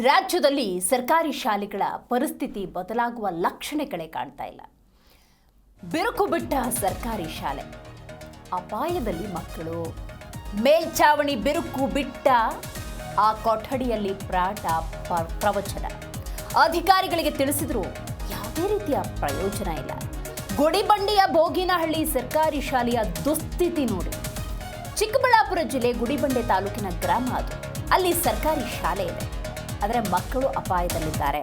ರಾಜ್ಯದಲ್ಲಿ ಸರ್ಕಾರಿ ಶಾಲೆಗಳ ಪರಿಸ್ಥಿತಿ ಬದಲಾಗುವ ಲಕ್ಷಣಗಳೇ ಕಾಣ್ತಾ ಇಲ್ಲ. ಬಿರುಕು ಬಿಟ್ಟ ಸರ್ಕಾರಿ ಶಾಲೆ. ಅಪಾಯದಲ್ಲಿ ಮಕ್ಕಳು. ಮೇಲ್ಛಾವಣಿ ಬಿರುಕು ಬಿಟ್ಟ ಆ ಕೊಠಡಿಯಲ್ಲಿ ಪ್ರಾಟ ಪ್ರವಚನ. ಅಧಿಕಾರಿಗಳಿಗೆ ತಿಳಿಸಿದರೂ ಯಾವುದೇ ರೀತಿಯ ಪ್ರಯೋಜನ ಇಲ್ಲ. ಗುಡಿಬಂಡಿಯ ಬೋಗಿನಹಳ್ಳಿ ಸರ್ಕಾರಿ ಶಾಲೆಯ ದುಸ್ಥಿತಿ ನೋಡಿ. ಚಿಕ್ಕಬಳ್ಳಾಪುರ ಜಿಲ್ಲೆ ಗುಡಿಬಂಡೆ ತಾಲೂಕಿನ ಗ್ರಾಮ ಅದು. ಅಲ್ಲಿ ಸರ್ಕಾರಿ ಶಾಲೆ ಇದೆ. ಆದರೆ ಮಕ್ಕಳು ಅಪಾಯದಲ್ಲಿದ್ದಾರೆ.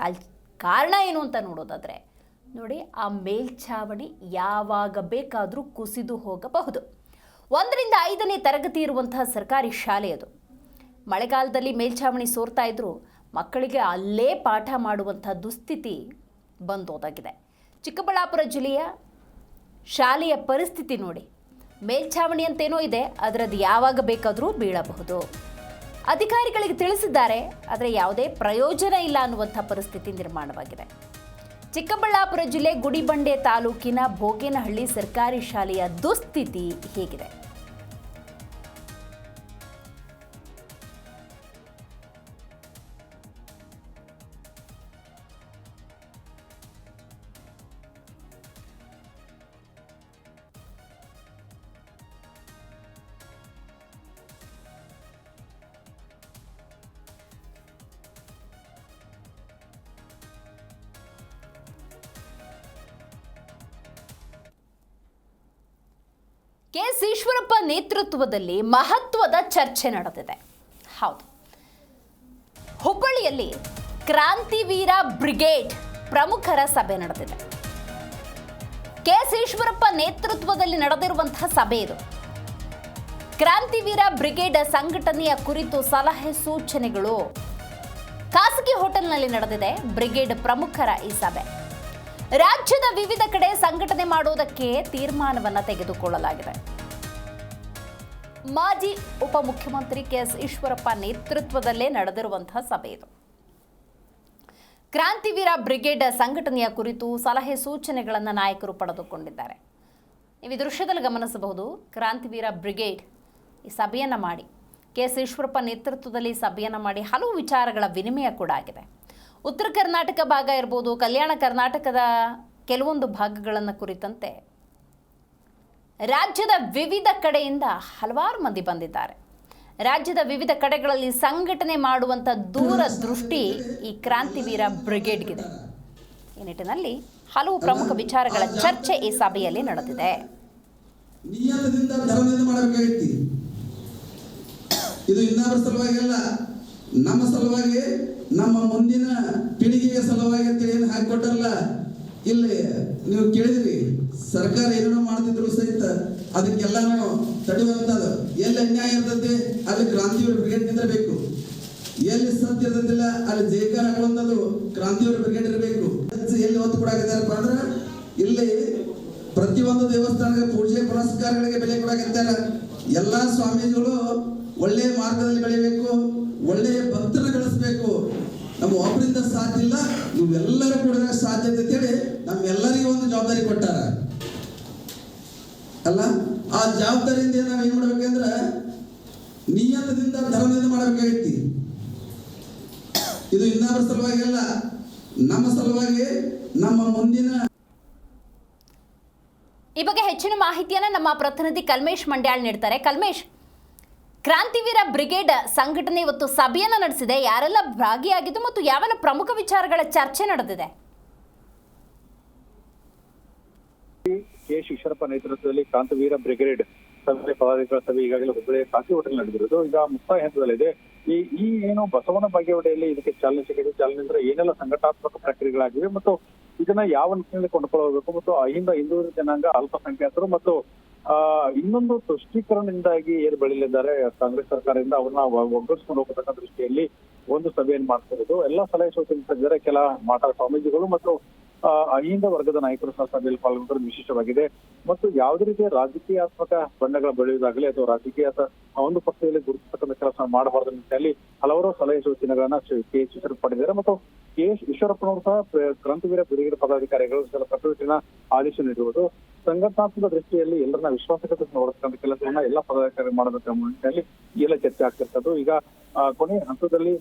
ಕಾಲ್, ಕಾರಣ ಏನು ಅಂತ ನೋಡೋದಾದರೆ, ನೋಡಿ ಆ ಮೇಲ್ಛಾವಣಿ ಯಾವಾಗ ಬೇಕಾದರೂ ಕುಸಿದು ಹೋಗಬಹುದು. ಒಂದರಿಂದ ಐದನೇ ತರಗತಿ ಇರುವಂತಹ ಸರ್ಕಾರಿ ಶಾಲೆ ಅದು. ಮಳೆಗಾಲದಲ್ಲಿ ಮೇಲ್ಛಾವಣಿ ಸೋರ್ತಾ ಇದ್ದರೂ ಮಕ್ಕಳಿಗೆ ಅಲ್ಲೇ ಪಾಠ ಮಾಡುವಂಥ ದುಸ್ಥಿತಿ ಬಂದೋದಾಗಿದೆ. ಚಿಕ್ಕಬಳ್ಳಾಪುರ ಜಿಲ್ಲೆಯ ಶಾಲೆಯ ಪರಿಸ್ಥಿತಿ ನೋಡಿ. ಮೇಲ್ಛಾವಣಿ ಅಂತೇನೋ ಇದೆ, ಅದರದ್ದು ಯಾವಾಗ ಬೇಕಾದರೂ ಬೀಳಬಹುದು. ಅಧಿಕಾರಿಗಳಿಗೆ ತಿಳಿಸಿದ್ದಾರೆ, ಆದರೆ ಯಾವುದೇ ಪ್ರಯೋಜನ ಇಲ್ಲ ಅನ್ನುವಂಥ ಪರಿಸ್ಥಿತಿ ನಿರ್ಮಾಣವಾಗಿದೆ. ಚಿಕ್ಕಬಳ್ಳಾಪುರ ಜಿಲ್ಲೆ ಗುಡಿಬಂಡೆ ತಾಲೂಕಿನ ಭೋಗೇನಹಳ್ಳಿ ಸರ್ಕಾರಿ ಶಾಲೆಯ ದುಸ್ಥಿತಿ ಹೇಗಿದೆ? ಕೆ ಎಸ್ ಈಶ್ವರಪ್ಪ ನೇತೃತ್ವದಲ್ಲಿ ಮಹತ್ವದ ಚರ್ಚೆ ನಡೆದಿದೆ. ಹೌದು. ಹುಬ್ಬಳ್ಳಿಯಲ್ಲಿ ಕ್ರಾಂತಿವೀರ ಬ್ರಿಗೇಡ್ ಪ್ರಮುಖರ ಸಭೆ ನಡೆದಿದೆ. ಕೆ ಎಸ್ ಈಶ್ವರಪ್ಪ ನೇತೃತ್ವದಲ್ಲಿ ನಡೆದಿರುವಂತಹ ಸಭೆ ಇದು. ಕ್ರಾಂತಿವೀರ ಬ್ರಿಗೇಡ್ ಸಂಘಟನೆಯ ಕುರಿತು ಸಲಹೆ ಸೂಚನೆಗಳು ಖಾಸಗಿ ಹೋಟೆಲ್ನಲ್ಲಿ ನಡೆದಿದೆ. ಬ್ರಿಗೇಡ್ ಪ್ರಮುಖರ ಈ ಸಭೆ. ರಾಜ್ಯದ ವಿವಿಧ ಕಡೆ ಸಂಘಟನೆ ಮಾಡುವುದಕ್ಕೆ ತೀರ್ಮಾನವನ್ನು ತೆಗೆದುಕೊಳ್ಳಲಾಗಿದೆ. ಮಾಜಿ ಉಪಮುಖ್ಯಮಂತ್ರಿ ಕೆಎಸ್ ಈಶ್ವರಪ್ಪ ನೇತೃತ್ವದಲ್ಲೇ ನಡೆದಿರುವಂತಹ ಸಭೆ ಇದು. ಕ್ರಾಂತಿವೀರ ಬ್ರಿಗೇಡ್ ಸಂಘಟನೆಯ ಕುರಿತು ಸಲಹೆ ಸೂಚನೆಗಳನ್ನು ನಾಯಕರು ಪಡೆದುಕೊಂಡಿದ್ದಾರೆ. ನೀವು ದೃಶ್ಯದಲ್ಲಿ ಗಮನಿಸಬಹುದು, ಕ್ರಾಂತಿವೀರ ಬ್ರಿಗೇಡ್ ಈ ಸಭೆಯನ್ನು ಮಾಡಿ ಕೆ ಎಸ್ ಈಶ್ವರಪ್ಪ ನೇತೃತ್ವದಲ್ಲಿ ಸಭೆಯನ್ನು ಮಾಡಿ ಹಲವು ವಿಚಾರಗಳ ವಿನಿಮಯ ಕೂಡ ಆಗಿದೆ. ಉತ್ತರ ಕರ್ನಾಟಕ ಭಾಗ ಇರ್ಬೋದು, ಕಲ್ಯಾಣ ಕರ್ನಾಟಕದ ಕೆಲವೊಂದು ಭಾಗಗಳನ್ನು ಕುರಿತಂತೆ ರಾಜ್ಯದ ವಿವಿಧ ಕಡೆಯಿಂದ ಹಲವಾರು ಮಂದಿ ಬಂದಿದ್ದಾರೆ. ರಾಜ್ಯದ ವಿವಿಧ ಕಡೆಗಳಲ್ಲಿ ಸಂಘಟನೆ ಮಾಡುವಂಥ ದೂರ ದೃಷ್ಟಿ ಈ ಕ್ರಾಂತಿವೀರ ಬ್ರಿಗೇಡ್ಗಿದೆ. ಈ ನಿಟ್ಟಿನಲ್ಲಿ ಹಲವು ಪ್ರಮುಖ ವಿಚಾರಗಳ ಚರ್ಚೆ ಈ ಸಭೆಯಲ್ಲಿ ನಡೆದಿದೆ. ಇದು ನಮ್ಮ ಸಲುವಾಗಿ, ನಮ್ಮ ಮುಂದಿನ ಪೀಳಿಗೆಯ ಸಲುವಾಗಿ ಅಂತ ಏನು ಹಾಕಿಕೊಟ್ಟಲ್ಲ ಇಲ್ಲಿ ನೀವು ಕೇಳಿದ್ರಿ, ಸರ್ಕಾರ ಏನೇನೋ ಮಾಡ್ತಿದ್ರು ಸಹಿತ, ಅದಕ್ಕೆಲ್ಲಾನು ತಡೆಯುವಂಥದ್ದು. ಎಲ್ಲಿ ಅನ್ಯಾಯ ಇರ್ತದೆ ಅಲ್ಲಿ ಕ್ರಾಂತಿಯವರ ಬ್ರಿಗೇಡ್ ನಿಂದಿರಬೇಕು ಎಲ್ಲಿ ಸತ್ಯ ಇರ್ತದಿಲ್ಲ ಅಲ್ಲಿ ಜಯಕಾರ ಆಗುವಂಥದ್ದು ಕ್ರಾಂತಿಯವರು ಬ್ರಿಗೇಡ್ ಇರಬೇಕು. ಎಲ್ಲಿ ಒತ್ತು ಕೊಡಾಕಿದ್ದಾರಪ್ಪ ಅಂದ್ರೆ, ಇಲ್ಲಿ ಪ್ರತಿಯೊಂದು ದೇವಸ್ಥಾನಕ್ಕೆ ಪೂಜೆ ಪುರಸ್ಕಾರಗಳಿಗೆ ಬೆಲೆ ಕೊಡಾಕಿದ್ದಾರೆ ಎಲ್ಲಾ ಸ್ವಾಮೀಜಿಗಳು ಒಳ್ಳೆಯ ಮಾರ್ಗದಲ್ಲಿ ಬೆಳಿಬೇಕು, ಒಳ್ಳೆಯ ಭಕ್ತರನ್ನ ಗಳಿಸ್ಬೇಕು ನಮ್ಮ ಒಬ್ಬರಿಂದ ಸಾಧ್ಯ ಇಲ್ಲ, ನೀವೆಲ್ಲರೂ ಕೂಡ ಸಾಧ್ಯ ಅಂತ ಹೇಳಿ ನಮ್ಮೆಲ್ಲರಿಗೂ ಒಂದು ಜವಾಬ್ದಾರಿ ಕೊಟ್ಟಾರ. ಅಲ್ಲ, ಆ ಜವಾಬ್ದಾರಿಯಿಂದ ನಾವು ಏನ್ ಮಾಡ್ಬೇಕಂದ್ರ ನಿಯತದಿಂದ ಧರ್ಮದಿಂದ ಮಾಡಬೇಕಾಗೈತಿ ಇದು ಇನ್ನೊಬ್ಬರ ಸಲುವಾಗಿ ಅಲ್ಲ, ನಮ್ಮ ಸಲುವಾಗಿ ನಮ್ಮ ಮುಂದಿನ ಈ ಬಗ್ಗೆ ಹೆಚ್ಚಿನ ಮಾಹಿತಿಯನ್ನು ನಮ್ಮ ಪ್ರತಿನಿಧಿ ಕಲ್ಮೇಶ್ ಮಂಡ್ಯಾಳ್ ನೀಡ್ತಾರೆ. ಕಲ್ಮೇಶ್ ಕ್ರಾಂತಿವೀರ ಬ್ರಿಗೇಡ್ ಸಂಘಟನೆ ಇವತ್ತು ಸಭೆಯನ್ನು ನಡೆಸಿದೆ. ಯಾರೆಲ್ಲ ಭಾಗಿಯಾಗಿದ್ದು ಮತ್ತು ಯಾವೆಲ್ಲ ಪ್ರಮುಖ ವಿಚಾರಗಳ ಚರ್ಚೆ ನಡೆದಿದೆ? ಕೆ ಈಶ್ವರಪ್ಪ ನೇತೃತ್ವದಲ್ಲಿ ಕ್ರಾಂತಿವೀರ ಬ್ರಿಗೇಡ್ ಸಭೆ ಪದಾಧಿಕಾರಿಗಳ ಸಭೆ ಈಗಾಗಲೇ ಹುಬ್ಬಳ್ಳಿಯ ಕಾಫಿ ಹೋಟೆಲ್ ನಡೆದಿರೋದು. ಈಗ ಮುಕ್ತಾಯ ಹಂತದಲ್ಲಿದೆ. ಈ ಈ ಏನು ಬಸವನ ಬಾಗೇವಾಡಿಯಲ್ಲಿ ಇದಕ್ಕೆ ಚಾಲನೆ ಸಿಗಿದೆ ಚಾಲನೆ ಅಂದ್ರೆ ಏನೆಲ್ಲ ಸಂಘಟನಾತ್ಮಕ ಪ್ರಕ್ರಿಯೆಗಳಾಗಿವೆ ಮತ್ತು ಇದನ್ನ ಯಾವ ನಿಟ್ಟಿನಲ್ಲಿ ಕೊಂಡುಕೊಳ್ಳಬೇಕು ಮತ್ತು ಅಹಿಂದ ಹಿಂದುಳಿದ ಜನಾಂಗ ಅಲ್ಪಸಂಖ್ಯಾತರು ಮತ್ತು ಇನ್ನೊಂದು ತುಷ್ಟೀಕರಣದಿಂದಾಗಿ ಏನು ಬೆಳೀಲಿದ್ದಾರೆ ಕಾಂಗ್ರೆಸ್ ಸರ್ಕಾರದಿಂದ ಅವ್ರನ್ನ ಒಗ್ಗರಿಸ್ಕೊಂಡು ಹೋಗತಕ್ಕ ದೃಷ್ಟಿಯಲ್ಲಿ ಒಂದು ಸಭೆಯನ್ನು ಮಾಡ್ತಿರೋದು ಎಲ್ಲ ಸಲಹೆ ಸೂಚನೆ ಕೆಲ ಮಾಟ ಸ್ವಾಮೀಜಿಗಳು ಮತ್ತು ಅಹಿಂದ ವರ್ಗದ ನಾಯಕರು ಸಹ ಸಭೆಯಲ್ಲಿ ಪಾಲ್ಗೊಂಡಿರೋದು ವಿಶೇಷವಾಗಿದೆ. ಮತ್ತು ಯಾವುದೇ ರೀತಿಯ ರಾಜಕೀಯಾತ್ಮಕ ಬಣ್ಣಗಳ ಬೆಳೆಯುವುದಾಗಲಿ ಅಥವಾ ರಾಜಕೀಯ ಒಂದು ಪಕ್ಷದಲ್ಲಿ ಗುರುತಿಸತಕ್ಕಂಥ ಕೆಲಸ ಮಾಡಬಾರದು ನಿಟ್ಟಿನಲ್ಲಿ ಹಲವಾರು ಸಲಹೆ ಸೂಚನೆಗಳನ್ನ ಕೆ ಎಸ್ ಈಶ್ವರಪ್ಪ ಪಡೆದಿದ್ದಾರೆ. ಮತ್ತು ಕೆ ಎಸ್ ಈಶ್ವರಪ್ಪನವರು ಸಹ ಕ್ರಾಂತಿವೀರ ಬ್ರಿಗೇಡ್ ಪದಾಧಿಕಾರಿಗಳು ಕೆಲ ಕಟ್ಟುನಿಟ್ಟಿನ ಆದೇಶ ನೀಡಿರುವುದು ಸಂಘಟನಾತ್ಮಕ ದೃಷ್ಟಿಯಲ್ಲಿ ಎಲ್ಲರನ್ನ ವಿಶ್ವಾಸಕ್ಕೆ ನೋಡತಕ್ಕಂಥ ಕೆಲಸವನ್ನ ಎಲ್ಲ ಪದಾಧಿಕಾರಿ ಮಾಡಬೇಕು ನಿಟ್ಟಿನಲ್ಲಿ ಎಲ್ಲ ಚರ್ಚೆ ಆಗ್ತಿರ್ತದ್ದು ಈಗ ಕೊನೆ ಹಂತದಲ್ಲಿ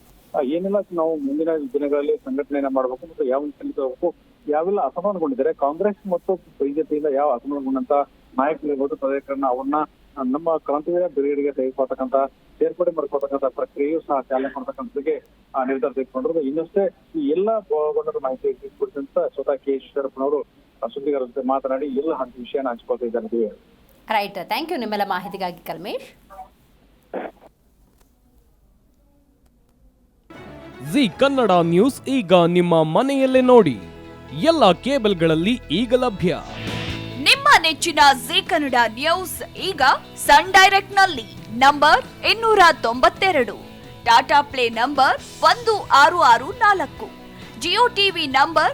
ಏನೆಲ್ಲ ನಾವು ಮುಂದಿನ ದಿನಗಳಲ್ಲಿ ಸಂಘಟನೆಯನ್ನ ಮಾಡಬೇಕು ಮತ್ತು ಯಾವ ನಿಟ್ಟಿನಲ್ಲಿ ತಗೋಬೇಕು ಯಾವೆಲ್ಲ ಅಸಮಾನಗೊಂಡಿದ್ದಾರೆ ಕಾಂಗ್ರೆಸ್ ಮತ್ತು ಬಿಜೆಪಿಯಿಂದ ಯಾವ ಅಸಮಾನಗೊಂಡಂತ ನಾಯಕರಿರ್ಬೋದು ಪದಾಧಿಕಾರನ್ನ ಅವನ್ನ ನಮ್ಮ ಕ್ರಾಂತಿವೀರ ಬ್ರಿಗೇಡ್ಗೆ ತೆಗೆದುಕೊಳ್ತಕ್ಕಂಥ ಸೇರ್ಪಡೆ ಮಾಡ್ಕೊಳ್ತಕ್ಕಂಥ ಪ್ರಕ್ರಿಯೆಯು ಸಹ ಚಾಲನೆ ಮಾಡ್ತಕ್ಕಂಥದ್ದಕ್ಕೆ ಆ, ನಿರ್ಧಾರ ತೆಗೆದುಕೊಂಡಿರೋದು. ಇನ್ನಷ್ಟೇ ಈ ಎಲ್ಲ ಒಳಗೊಂಡ ಮಾಹಿತಿ ಕುರಿತಂತ ಸ್ವತಃ ಕೆ ಈಶ್ವರಪ್ಪನವರು ಆ, ಸುದ್ದಿಗಾರರ ಜೊತೆ ಮಾತನಾಡಿ ಎಲ್ಲ ಹಂತ ವಿಷಯನ ಹಂಚಿಕೊಳ್ತಾ ಇದ್ದಾರೆ. ರೈಟ್. ಥ್ಯಾಂಕ್ ಯು ನಿಮ್ಮೆಲ್ಲ ಮಾಹಿತಿಗಾಗಿ ಕಲ್ಮೇಶ್. ಜಿ ಕನ್ನಡ ನ್ಯೂಸ್ ಈಗ ನಿಮ್ಮ ಮನೆಯಲ್ಲೇ ನೋಡಿ. ಎಲ್ಲ ಕೇಬಲ್ಗಳಲ್ಲಿ ಈಗ ಲಭ್ಯ. ನಿಮ್ಮ ನೆಚ್ಚಿನ ಜಿ ಕನ್ನಡ ನ್ಯೂಸ್ ಈಗ ಸನ್ ಡೈರೆಕ್ಟ್ನಲ್ಲಿ ನಂಬರ್ ಇನ್ನೂರ ತೊಂಬತ್ತೆರಡು. ಟಾಟಾ ಪ್ಲೇ ನಂಬರ್ ಒಂದು ಆರು ಆರು ನಾಲ್ಕು. Jio TV number